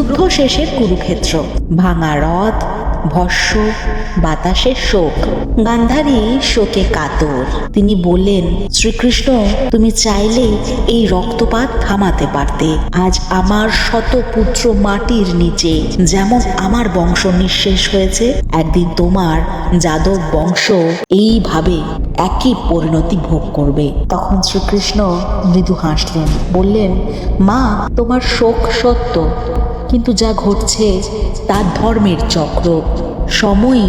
যুদ্ধ শেষের কুরুক্ষেত্র। ভাঙা রথ ভস্য বাতাসের শোক। গান্ধারী শোকে কাতর। তিনি বললেন, শ্রীকৃষ্ণ, তুমি চাইলে এই রক্তপাত থামাতে পারতে। আজ আমার শত পুত্র মাটির নিচে, যেমন আমার বংশ নিঃশেষ হয়েছে, একদিন তোমার যাদব বংশ এইভাবে একই পরিণতি ভোগ করবে। তখন শ্রীকৃষ্ণ মৃদু হাসলেন, বললেন, মা, তোমার শোক সত্য। কিন্তু যা ঘটছে তা ধর্মের চক্র। সময়ই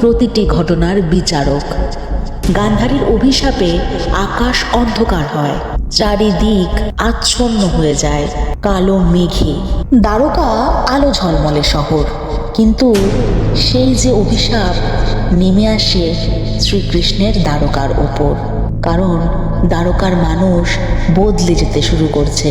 প্রতিটি ঘটনার বিচারক। গান্ধারীর অভিশাপে আকাশ অন্ধকার হয়। চারিদিক আচ্ছন্ন হয়ে যায়। কালো মেঘে। দ্বারকা আলো ঝলমলে শহর। কিন্তু সেই যে অভিশাপ নেমে আসে শ্রীকৃষ্ণের দ্বারকার ওপর কারণ দ্বারকার মানুষ বদলে যেতে শুরু করছে।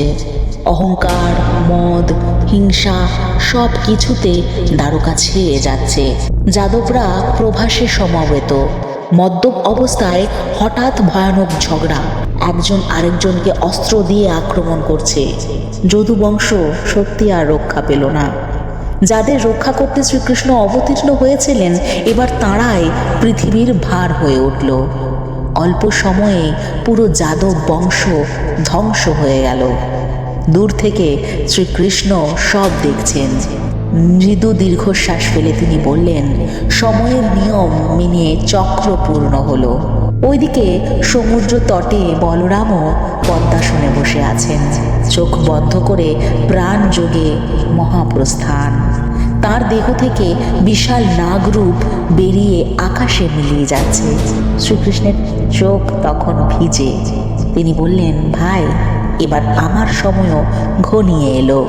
অহংকার, মদ, হিংসা সব কিছুতে দ্বারকা ছেয়ে যাচ্ছে। যাদবরা প্রভাসে সমবেত। মদ্যপ অবস্থায় হঠাৎ ভয়ানক ঝগড়া। একজন আরেকজনকে অস্ত্র দিয়ে আক্রমণ করছে। যদুবংশ সত্যি আর রক্ষা পেল না। যাদের রক্ষা করতে শ্রীকৃষ্ণ অবতীর্ণ হয়েছিলেন, এবার তাঁরাই পৃথিবীর ভার হয়ে উঠল। অল্প সময়ে পুরো যাদব বংশ ধ্বংস হয়ে গেল। দূর থেকে শ্রীকৃষ্ণ সব দেখছেন। মৃদু দীর্ঘশ্বাস ফেলে তিনি বললেন, সময়ের নিয়ম মেনে চক্র পূর্ণ হলো। ওইদিকে সমুদ্র তটে বলরামও পদ্মাসনে বসে আছেন। চোখ বন্ধ করে প্রাণ যোগে মহাপ্রস্থান। তার দেহ থেকে বিশাল নাগরূপ বেরিয়ে আকাশে মিলিয়ে যাচ্ছে। শ্রীকৃষ্ণের চোখ তখন ভিজে। তিনি বললেন, ভাই এবার আমার সময়ও ঘনিয়ে এলো।